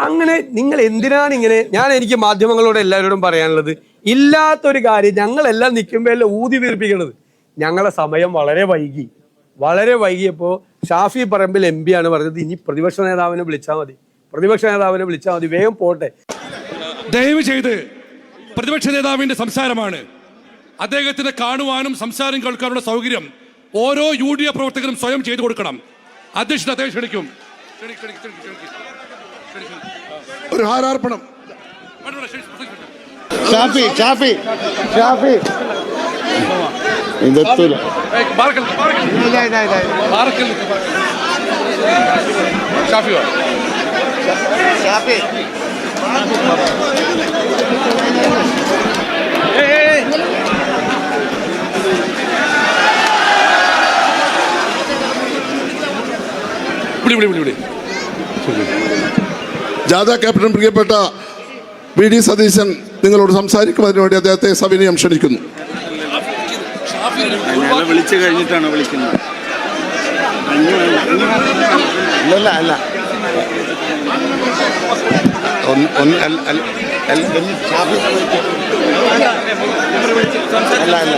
അങ്ങനെ നിങ്ങൾ എന്തിനാണ് ഇങ്ങനെ ഞാൻ എനിക്ക് മാധ്യമങ്ങളോട് എല്ലാവരോടും പറയാനുള്ളത്. ഇല്ലാത്തൊരു കാര്യം ഞങ്ങളെല്ലാം നിൽക്കുമ്പോഴല്ലേ ഊതി വീർപ്പിക്കുന്നത് ഞങ്ങളെ സമയം വളരെ വൈകി. വളരെ വൈകിയപ്പോൾ ഷാഫി പറമ്പിൽ എം ആണ് പറഞ്ഞത് ഇനി പ്രതിപക്ഷ നേതാവിനെ വിളിച്ചാൽ മതി. പ്രതിപക്ഷ നേതാവിനെ വിളിച്ചാൽ മതി വേഗം പോട്ടെ. ദയവ് ചെയ്ത് പ്രതിപക്ഷ നേതാവിന്റെ സംസാരമാണ്. അദ്ദേഹത്തിന് കാണുവാനും സംസാരം കേൾക്കാനുള്ള സൗകര്യം ഓരോ യു ഡി എഫ് പ്രവർത്തകരും സ്വയം ചെയ്തു കൊടുക്കണം. അധ്യക്ഷൻ അദ്ദേഹം ക്ഷണിക്കും. ക്ഷണി- ഒരു ഹാരാർപ്പണം. ഷാഫി ഷാഫി ഷാഫി ഇതെത്തൂല. ഷാഫി വാ. വിളി വിളി വിളി വിളി ജാഥ ക്യാപ്റ്റൻ പ്രിയപ്പെട്ട വി ഡി സതീശൻ നിങ്ങളോട് സംസാരിക്കുന്നതിന് വേണ്ടി അദ്ദേഹത്തെ സവിനയം ക്ഷണിക്കുന്നു. വിളിച്ചു കഴിഞ്ഞിട്ടാണ് വിളിക്കുന്നത്. അല്ല അല്ല അല്ല അല്ല അല്ല ഒന്ന് ഷാഫി അല്ല അല്ല അല്ല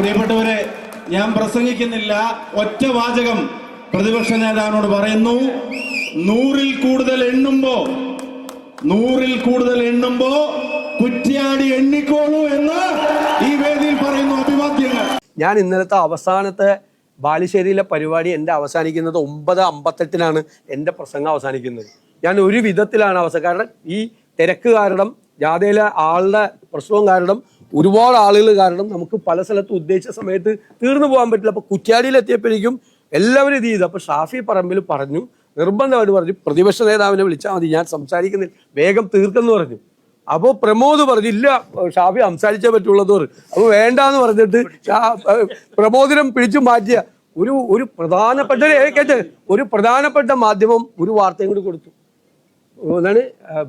പ്രിയപ്പെട്ടവരെ ഞാൻ പ്രസംഗിക്കുന്നില്ല. ഒറ്റ വാചകം പ്രതിപക്ഷ നേതാവിനോട് പറയുന്നു. നൂറിൽ കൂടുതൽ എണ്ണുമ്പോ നൂറിൽ കൂടുതൽ എണ്ണുമ്പോ കുറ്റിയാടി എണ്ണിക്കോളൂ എന്ന് ഈ വേദിയിൽ പറയുന്നു അഭിവാദ്യങ്ങൾ. ഞാൻ ഇന്നലത്തെ അവസാനത്തെ ബാലുശ്ശേരിയിലെ പരിപാടി എന്റെ അവസാനിക്കുന്നത് ഒമ്പത് അമ്പത്തെട്ടിനാണ് എന്റെ പ്രസംഗം അവസാനിക്കുന്നത്. ഞാൻ ഒരു വിധത്തിലാണ് അവസാനം. കാരണം ഈ തിരക്ക് കാരണം ജാഥയിലെ ആളുടെ പ്രശ്നവും കാരണം ഒരുപാട് ആളുകൾ കാരണം നമുക്ക് പല സ്ഥലത്തും ഉദ്ദേശിച്ച സമയത്ത് തീർന്നു പോകാൻ പറ്റില്ല. അപ്പോൾ കുറ്റ്യാടിയിൽ എത്തിയപ്പോഴേക്കും എല്ലാവരും ഇത് ചെയ്തു. അപ്പോൾ ഷാഫി പറമ്പിൽ പറഞ്ഞു നിർബന്ധമായിട്ട് പറഞ്ഞു പ്രതിപക്ഷ നേതാവിനെ വിളിച്ചാൽ മതി ഞാൻ സംസാരിക്കുന്നില്ല വേഗം തീർക്കെന്ന് പറഞ്ഞു. അപ്പോൾ പ്രമോദ് പറഞ്ഞു ഇല്ല ഷാഫി സംസാരിച്ചേ പറ്റുള്ളൂ എന്ന് പറഞ്ഞു. അപ്പോൾ വേണ്ടെന്ന് പറഞ്ഞിട്ട് ഷാ- ഏഹ് പ്രമോദിനം പിടിച്ചു മാറ്റിയ ഒരു ഒരു പ്രധാനപ്പെട്ട കേട്ട് ഒരു പ്രധാനപ്പെട്ട മാധ്യമം ഒരു വാർത്തയും കൂടി കൊടുത്തു. അതാണ്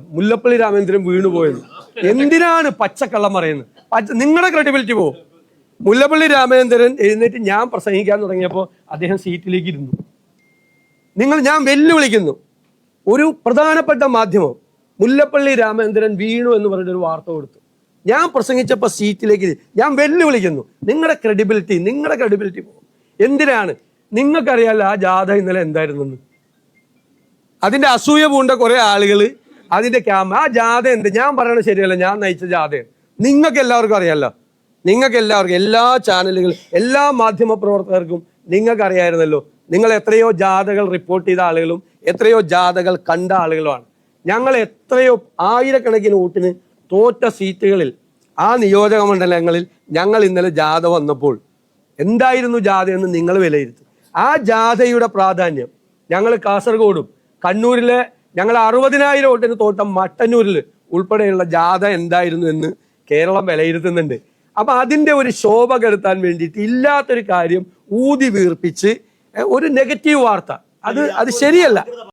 മുല്ലപ്പള്ളി രാമേന്ദ്രൻ വീണുപോയത് എന്തിനാണ് പച്ചക്കള്ളം പറയുന്നത്? നിങ്ങളുടെ ക്രെഡിബിലിറ്റി പോകും മുല്ലപ്പള്ളി രാമചന്ദ്രൻ എഴുന്നേറ്റ് ഞാൻ പ്രസംഗിക്കാൻ തുടങ്ങിയപ്പോൾ അദ്ദേഹം സീറ്റിലേക്ക് ഇരുന്നു. നിങ്ങൾ ഞാൻ വെല്ലുവിളിക്കുന്നു. ഒരു പ്രധാനപ്പെട്ട മാധ്യമം മുല്ലപ്പള്ളി രാമചന്ദ്രൻ വീണു എന്ന് പറഞ്ഞൊരു വാർത്ത കൊടുത്തു. ഞാൻ പ്രസംഗിച്ചപ്പോൾ സീറ്റിലേക്ക് ഞാൻ വെല്ലുവിളിക്കുന്നു. നിങ്ങളുടെ ക്രെഡിബിലിറ്റി നിങ്ങളുടെ ക്രെഡിബിലിറ്റി പോകും എന്തിനാണ്? നിങ്ങൾക്കറിയാലോ ആ ജാഥ ഇന്നലെ എന്തായിരുന്നെന്ന്? അതിന്റെ അസൂയ പൂണ്ട കുറേ ആളുകൾ അതിന്റെ ക്യാമ ആ ജാഥ എന്ത്? ഞാൻ പറയണത് ശരിയല്ല. ഞാൻ നയിച്ച ജാഥയാണ്. നിങ്ങൾക്ക് എല്ലാവർക്കും അറിയാമല്ലോ നിങ്ങൾക്ക് എല്ലാവർക്കും എല്ലാ ചാനലുകളും എല്ലാ മാധ്യമ പ്രവർത്തകർക്കും നിങ്ങൾക്ക് അറിയായിരുന്നല്ലോ നിങ്ങൾ എത്രയോ ജാഥകൾ റിപ്പോർട്ട് ചെയ്ത ആളുകളും എത്രയോ ജാഥകൾ കണ്ട ആളുകളുമാണ്. ഞങ്ങൾ എത്രയോ ആയിരക്കണക്കിന് വോട്ടിന് തോറ്റ സീറ്റുകളിൽ ആ നിയോജക മണ്ഡലങ്ങളിൽ ഞങ്ങൾ ഇന്നലെ ജാഥ വന്നപ്പോൾ എന്തായിരുന്നു ജാഥ എന്ന് നിങ്ങൾ വിലയിരുത്തും. ആ ജാഥയുടെ പ്രാധാന്യം ഞങ്ങൾ കാസർഗോഡും കണ്ണൂരിലെ ഞങ്ങൾ അറുപതിനായിരം വോട്ടിന് തോട്ടം മട്ടന്നൂരിൽ ഉൾപ്പെടെയുള്ള ജാഥ എന്തായിരുന്നു എന്ന് കേരളം വിലയിരുത്തുന്നുണ്ട്. അപ്പം അതിന്റെ ഒരു ശോഭ കെടുത്താൻ വേണ്ടിയിട്ട് ഇല്ലാത്തൊരു കാര്യം ഊതി വീർപ്പിച്ച് ഒരു നെഗറ്റീവ് വാർത്ത. അത് അത് ശരിയല്ല.